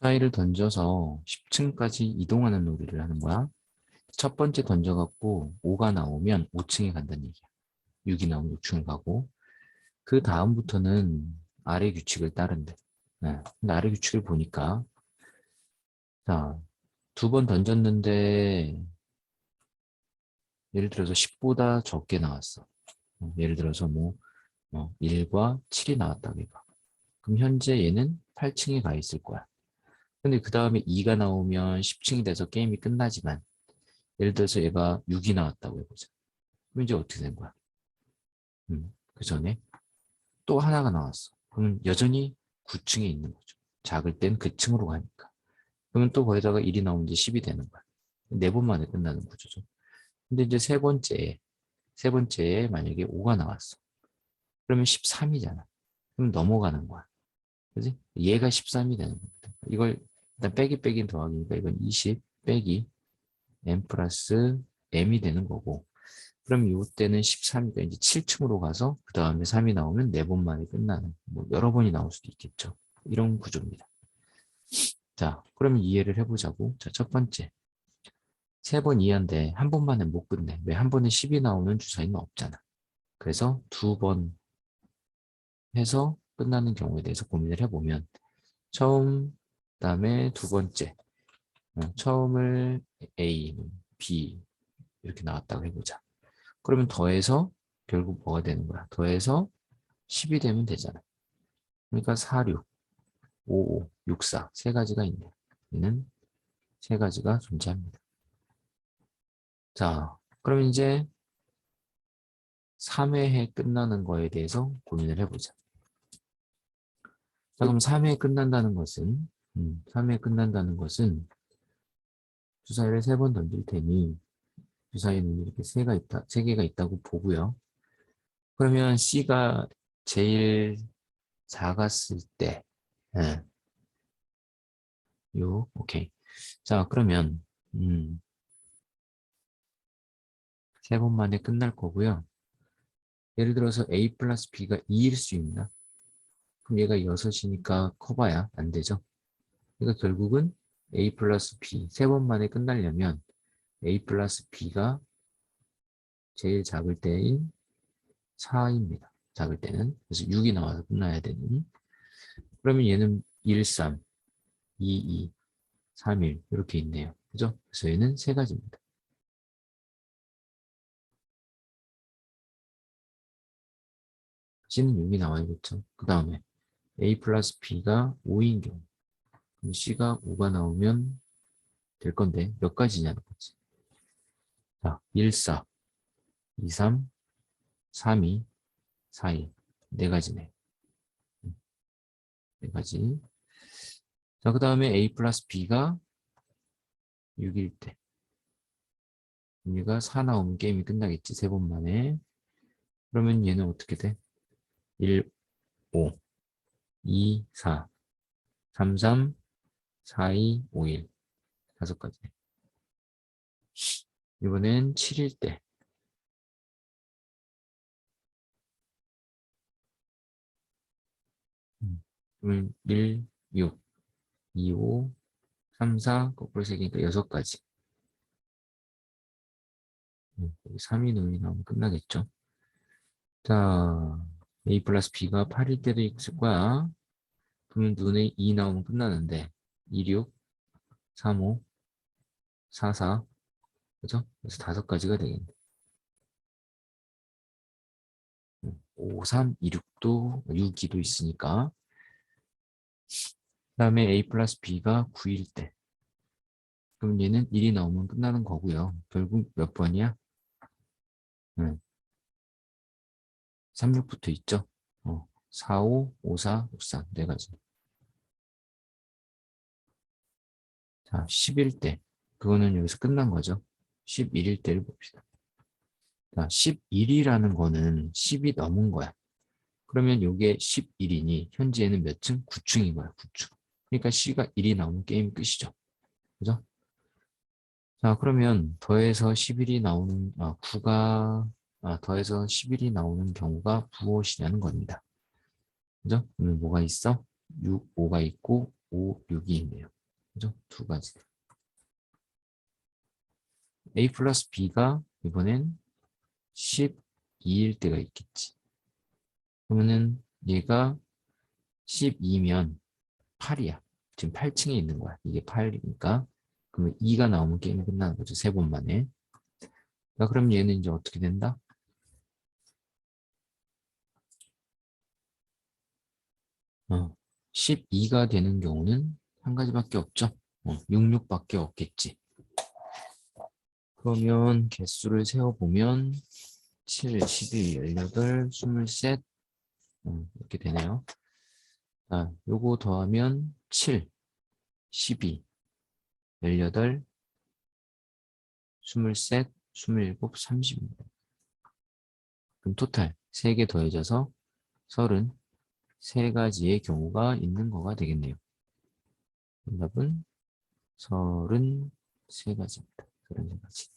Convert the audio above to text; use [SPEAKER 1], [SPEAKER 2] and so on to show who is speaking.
[SPEAKER 1] 주사위를 던져서 10층까지 이동하는 놀이를 하는 거야. 첫 번째 던져갖고 5가 나오면 5층에 간다는 얘기야. 6이 나오면 6층을 가고 그 다음부터는 아래 규칙을 따른대. 네. 아래 규칙을 보니까 자, 두 번 던졌는데 예를 들어서 10보다 적게 나왔어. 어, 예를 들어서 뭐 어, 1과 7이 나왔다고 해봐. 그럼 현재 얘는 8층에 가 있을 거야. 근데 그 다음에 2가 나오면 10층이 돼서 게임이 끝나지만 예를 들어서 얘가 6이 나왔다고 해보자. 그럼 이제 어떻게 된 거야? 음, 그 전에 또 하나가 나왔어. 그러면 여전히 9층에 있는 거죠. 작을 땐 그 층으로 가니까. 그러면 또 거기다가 1이 나오면 이제 10이 되는 거야. 네 번 만에 끝나는 구조죠. 근데 이제 세 번째에, 세 번째에 만약에 5가 나왔어. 그러면 13이잖아. 그럼 넘어가는 거야. 그지? 얘가 13이 되는 겁니다. 이걸 일단 빼기 빼기 더하기니까 이건 20 빼기 m 플러스 m이 되는 거고 그럼 이때는 13이니까 이제 7층으로 가서 그 다음에 3이 나오면 4번 만에 끝나는 뭐 여러 번이 나올 수도 있겠죠. 이런 구조입니다. 자, 그러면 이해를 해보자고. 자, 첫 번째. 세 번 이해한데 한 번만에 못 끝내. 왜 한 번에 10이 나오는 주사위는 없잖아. 그래서 두 번 해서 끝나는 경우에 대해서 고민을 해보면 처음, 그 다음에 두 번째. 어, 처음을 A, B 이렇게 나왔다고 해보자. 그러면 더해서 결국 뭐가 되는 거야? 더해서 10이 되면 되잖아. 그러니까 4, 6, 5, 5, 6, 4. 세 가지가 있네요. 얘는 세 가지가 존재합니다. 자, 그럼 이제 3회에 끝나는 거에 대해서 고민을 해보자. 자, 그럼 3회에 끝난다는 것은, 음, 3회에 끝난다는 것은 주사위를 세 번 던질 테니 주사위는 이렇게 세가 있다, 세 개가 있다고 보고요. 그러면 C가 제일 작았을 때, 예. 요, 오케이. 자, 그러면, 음, 세 번 만에 끝날 거고요. 예를 들어서 A 플러스 B가 2일 수 있나? 그럼 얘가 6이니까 커봐야 안 되죠. 그러니까 결국은 A 플러스 B 세 번 만에 끝나려면 A 플러스 B가 제일 작을 때인 4입니다. 작을 때는. 그래서 6이 나와서 끝나야 되니. 그러면 얘는 1, 3, 2, 2, 3, 1 이렇게 있네요. 그죠? 그래서 얘는 세 가지입니다. C는 6이 나와야겠죠. 그 다음에 A 플러스 B가 5인 경우 그럼 C가 5가 나오면 될 건데 몇 가지냐는 거지. 자, 1, 4, 2, 3, 3, 2, 4, 1. 네 가지네. 네 가지. 자, 그 다음에 A 플러스 B가 6일 때. 얘가 4 나오면 게임이 끝나겠지. 세 번 만에. 그러면 얘는 어떻게 돼? 1, 5, 2, 4, 3, 3, 4, 2, 5, 1. 다섯 가지. 이번엔 7일 때. 음, 1, 6, 2, 5, 3, 4, 거꾸로 세개니까 여섯 가지. 음, 3이 눈이 나오면 끝나겠죠. 자, A 플러스 B가 8일 때도 있을 거야. 그러면 눈에 2 나오면 끝나는데 2, 6, 3, 5, 4, 4 그죠? 그래서 다섯 가지가 되겠네. 5, 3, 2, 6도 6, 2도 있으니까 그 다음에 A 플러스 B가 9일 때 그럼 얘는 1이 나오면 끝나는 거고요. 결국 몇 번이야? 응. 3, 6부터 있죠? 어, 4, 5, 5, 4, 5, 4, 네 가지. 자, 10일 때. 그거는 여기서 끝난 거죠. 11일 때를 봅시다. 자, 11이라는 거는 10이 넘은 거야. 그러면 이게 11이니 현재는 몇 층? 9층인 거야. 9층. 그러니까 C가 1이 나오면 게임 끝이죠. 그죠? 자, 그러면 더해서 11이 나오는, 아, 9가, 아, 더해서 11이 나오는 경우가 무엇이냐는 겁니다. 그죠? 그러면 뭐가 있어? 6, 5가 있고, 5, 6이 있네요. 그죠? 두 가지. A 플러스 B가 이번엔 12일 때가 있겠지. 그러면은 얘가 12면 8이야. 지금 8층에 있는 거야. 이게 8이니까. 그러면 2가 나오면 게임이 끝나는 거죠. 세 번 만에. 자, 그럼 얘는 이제 어떻게 된다? 어, 12가 되는 경우는 한 가지밖에 없죠. 어, 66밖에 없겠지. 그러면 개수를 세어보면 7, 11, 18, 23 음, 이렇게 되네요. 자, 요거 더하면 7, 12, 18, 23, 27, 30입니다. 그럼 토탈 3개 더해져서 33가지의 경우가 있는 거가 되겠네요. 정답은 33가지입니다. 33가지.